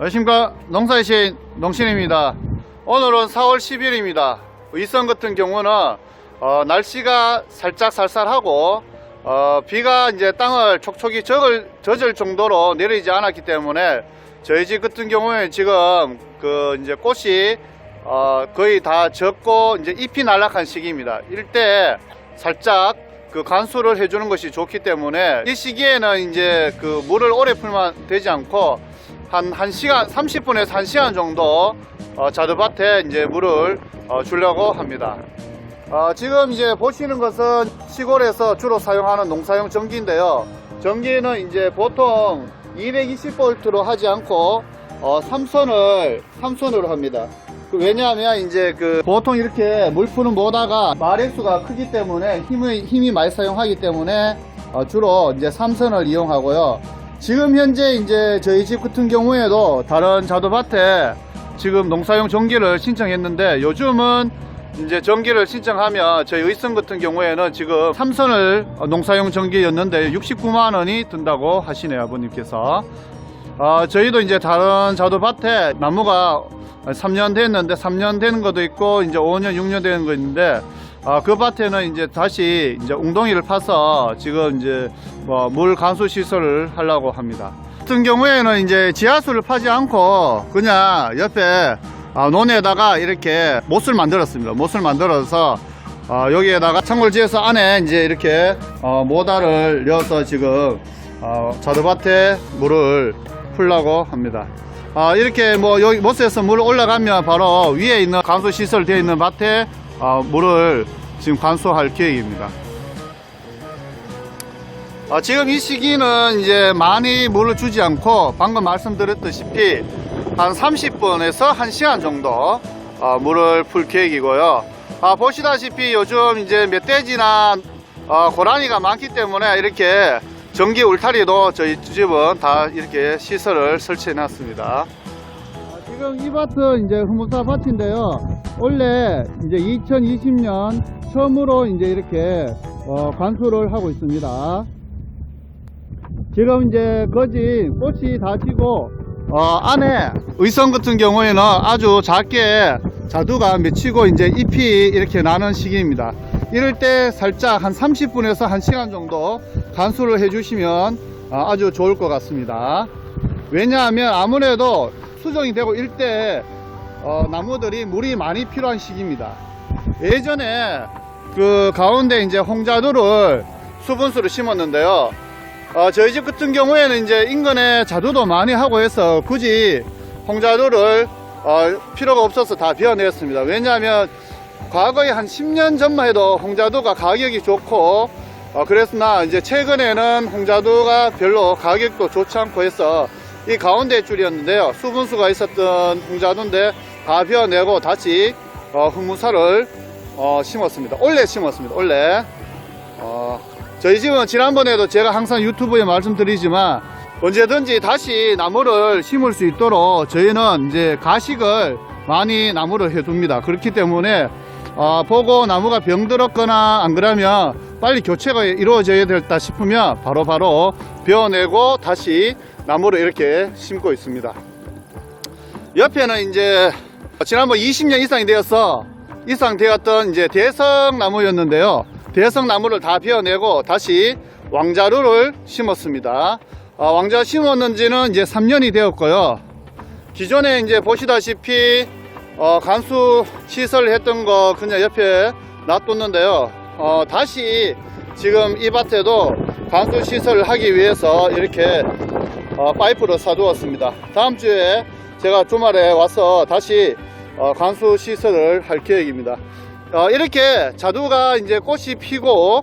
안녕하십니까. 농사의 신 농신입니다. 오늘은 4월 10일입니다. 의성 같은 경우는 어, 날씨가 살짝 쌀쌀하고 어, 비가 이제 땅을 촉촉이 젖을, 젖을 정도로 내리지 않았기 때문에 저희 집 같은 경우에 지금 그 이제 꽃이 어, 거의 다 젖고 이제 잎이 날락한 시기입니다. 이때 살짝 그 간수를 해주는 것이 좋기 때문에 이 시기에는 이제 그 물을 오래 풀면 되지 않고 한 1시간 30분에서 1시간 정도 어, 자두밭에 이제 물을 어, 주려고 합니다. 어, 지금 이제 보시는 것은 시골에서 주로 사용하는 농사용 전기인데요. 전기는 이제 보통 220V로 하지 않고 어, 3선을 3선으로 합니다. 그 왜냐하면 이제 그 보통 이렇게 물 푸는 모다가 마력수가 크기 때문에 힘이 힘이 많이 사용하기 때문에 어, 주로 이제 3선을 이용하고요. 지금 현재 이제 저희 집 같은 경우에도 다른 자두밭에 지금 농사용 전기를 신청했는데 요즘은 이제 전기를 신청하면 저희 의성 같은 경우에는 지금 삼선을 농사용 전기였는데 69만 원이 든다고 하시네요 아버님께서. 아, 저희도 이제 다른 자두밭에 나무가 3년 됐는데 3년 되는 것도 있고 이제 5년 6년 되는 거 있는데 아, 그 밭에는 이제 다시 이제 웅덩이를 파서 지금 이제 뭐 물 간수 시설을 하려고 합니다. 같은 경우에는 이제 지하수를 파지 않고 그냥 옆에 아, 논에다가 이렇게 못을 만들었습니다. 못을 만들어서 어, 여기에다가 창골지에서 안에 이제 이렇게 어, 모다를 넣어서 지금 어, 자두밭에 물을 풀라고 합니다. 아, 이렇게 뭐 여기 못에서 물 올라가면 바로 위에 있는 간수 시설 되어 있는 밭에 어, 물을 지금 관수할 계획입니다. 아, 지금 이 시기는 이제 많이 물을 주지 않고 방금 말씀드렸다시피 한 30분에서 1시간 정도 어, 물을 풀 계획이고요. 아, 보시다시피 요즘 이제 멧돼지나 어, 고라니가 많기 때문에 이렇게 전기 울타리도 저희 집은 다 이렇게 시설을 설치해 놨습니다. 지금 이 밭은 이제 후무사 밭인데요. 원래 이제 2020년 처음으로 이제 이렇게 어, 관수를 하고 있습니다. 지금 이제 거지 꽃이 다 지고 어, 안에 의성 같은 경우에는 아주 작게 자두가 맺히고 이제 잎이 이렇게 나는 시기입니다. 이럴 때 살짝 한 30분에서 1시간 정도 간수를 해주시면 어, 아주 좋을 것 같습니다. 왜냐하면 아무래도 수정이 되고 일때 어, 나무들이 물이 많이 필요한 시기입니다. 예전에 그 가운데 이제 홍자두를 수분수를 심었는데요. 어, 저희 집 같은 경우에는 이제 인근에 자두도 많이 하고 해서 굳이 홍자두를 어, 필요가 없어서 다 비워냈습니다. 왜냐하면 과거에 한 10년 전만 해도 홍자두가 가격이 좋고 어, 그랬으나 이제 최근에는 홍자두가 별로 가격도 좋지 않고 해서 이 가운데 줄이었는데요. 수분수가 있었던 홍자두인데 다 비워내고 다시 어, 흑무사를 어, 심었습니다. 올해 심었습니다. 올해. 어, 저희 집은 지난번에도 제가 항상 유튜브에 말씀드리지만 언제든지 다시 나무를 심을 수 있도록 저희는 이제 가식을 많이 나무를 해둡니다. 그렇기 때문에 어, 보고 나무가 병들었거나 안 그러면 빨리 교체가 이루어져야 됐다 싶으면 바로 바로 베어내고 다시 나무를 이렇게 심고 있습니다. 옆에는 이제 지난번 20년 이상이 되어서 이상 되었던 이제 대성 나무였는데요. 대성 나무를 다 베어내고 다시 왕자루를 심었습니다. 어, 왕자 심었는지는 이제 3년이 되었고요. 기존에 이제 보시다시피 어, 간수 시설을 했던 거 그냥 옆에 놔뒀는데요. 어, 다시 지금 이 밭에도 간수 시설을 하기 위해서 이렇게 어, 파이프를 사두었습니다. 다음 주에 제가 주말에 와서 다시 어, 간수 시설을 할 계획입니다. 어, 이렇게 자두가 이제 꽃이 피고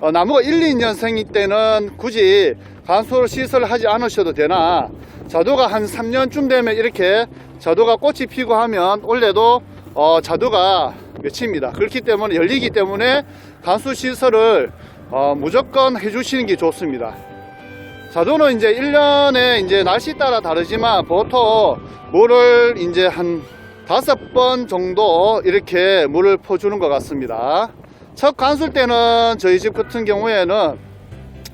어, 나무가 1, 2년생일 때는 굳이 간수 시설을 하지 않으셔도 되나 자두가 한 3년쯤 되면 이렇게 자두가 꽃이 피고 하면 원래도 어, 자두가 맺힙니다. 그렇기 때문에 열리기 때문에 간수 시설을 어, 무조건 해주시는 게 좋습니다. 자두는 이제 1년에 이제 날씨 따라 다르지만 보통 물을 이제 한 다섯 번 정도 이렇게 물을 퍼주는 것 같습니다. 첫 간술 때는 저희 집 같은 경우에는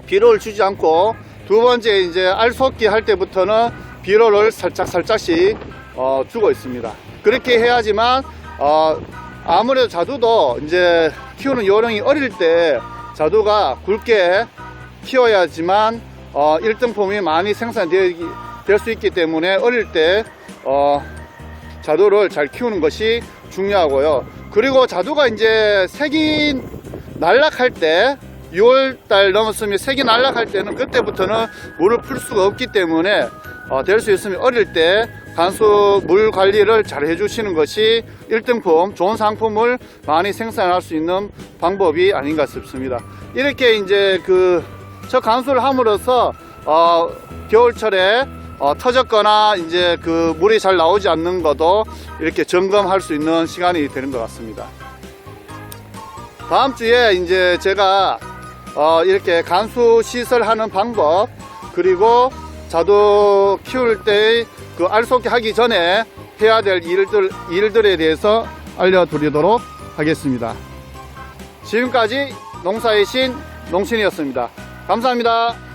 비료를 주지 않고 두 번째 이제 알 쏟기 할 때부터는 비료를 살짝 살짝씩 어, 주고 있습니다. 그렇게 해야지만 어, 아무래도 자두도 이제 키우는 요령이 어릴 때 자두가 굵게 키워야지만 어, 1등품이 많이 생산될 수 있기 때문에 어릴 때 어, 자두를 잘 키우는 것이 중요하고요. 그리고 자두가 이제 색이 날락할 때 6월달 넘었으면 색이 날락할 때는 그때부터는 물을 풀 수가 없기 때문에 어, 될 수 있으면 어릴 때 간수 물 관리를 잘 해주시는 것이 1등품 좋은 상품을 많이 생산할 수 있는 방법이 아닌가 싶습니다. 이렇게 이제 그 저 간수를 함으로써 어, 겨울철에 어, 터졌거나 이제 그 물이 잘 나오지 않는 것도 이렇게 점검할 수 있는 시간이 되는 것 같습니다. 다음 주에 이제 제가 어, 이렇게 간수 시설하는 방법 그리고 자두 키울 때그 알속기 하기 전에 해야 될 일들, 일들에 대해서 알려드리도록 하겠습니다. 지금까지 농사의 신 농신이었습니다. 감사합니다.